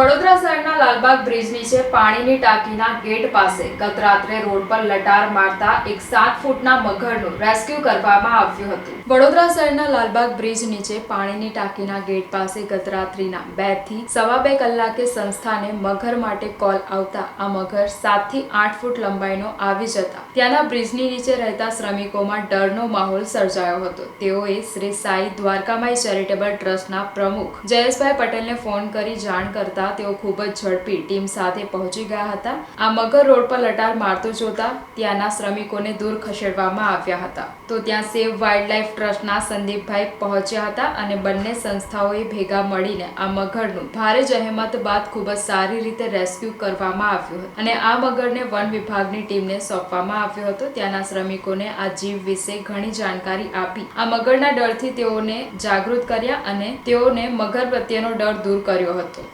વડોદરા શહેરના લાલબાગ બ્રિજ નીચે પાણીની ટાંકીના ગેટ પાસે ગત રાત્રે રોડ પર લટાર મારતા એક સાત ફૂટના મગરનું રેસ્ક્યુ કરવામાં આવ્યું હતું. વડોદરા શહેરના લાલબાગ બ્રિજ નીચે પાણીની ટાંકીના ગેટ પાસે ગત રાત્રિના બેથી સવા બે કલાકે સંસ્થાને મગર માટે કોલ આવતા આ મગર સાતથી આઠ ફૂટ લંબાઈનો આવી જતા ત્યાંના બ્રિજની નીચે રહેતા શ્રમિકોમાં ડરનો માહોલ સર્જાયો હતો. તેઓએ શ્રી સાઈ દ્વારકામાઈ ચેરિટેબલ ટ્રસ્ટના પ્રમુખ જયેશભાઈ પટેલને ફોન કરી જાણ કરતા તેઓ ખૂબ જ ઝડપી ટીમ સાથે પહોંચી ગયા હતા. આ મગર રોડ પર લટાર મારતો જોતા ત્યાંના શ્રમિકોને દૂર ખસેડવામાં આવ્યા હતા. તો ત્યાં સેવ વાઇલ્ડલાઇફ ટ્રસ્ટના સંદીપભાઈ પહોંચ્યા હતા અને બંને સંસ્થાઓએ ભેગા મળીને આ મગરનું ભારે જહેમત બાદ ખૂબ જ સારી રીતે રેસ્ક્યુ કરવામાં આવ્યું હતું. અને આ મગરને વન વિભાગની ટીમને સોંપવામાં આવ્યો હતો. ત્યાંના શ્રમિકોને આ જીવ વિશે ઘણી જાણકારી આપી. આ મગરના ડરથી તેઓને જાગૃત કર્યા અને તેઓને મગર પ્રત્યેનો ડર દૂર કર્યો હતો.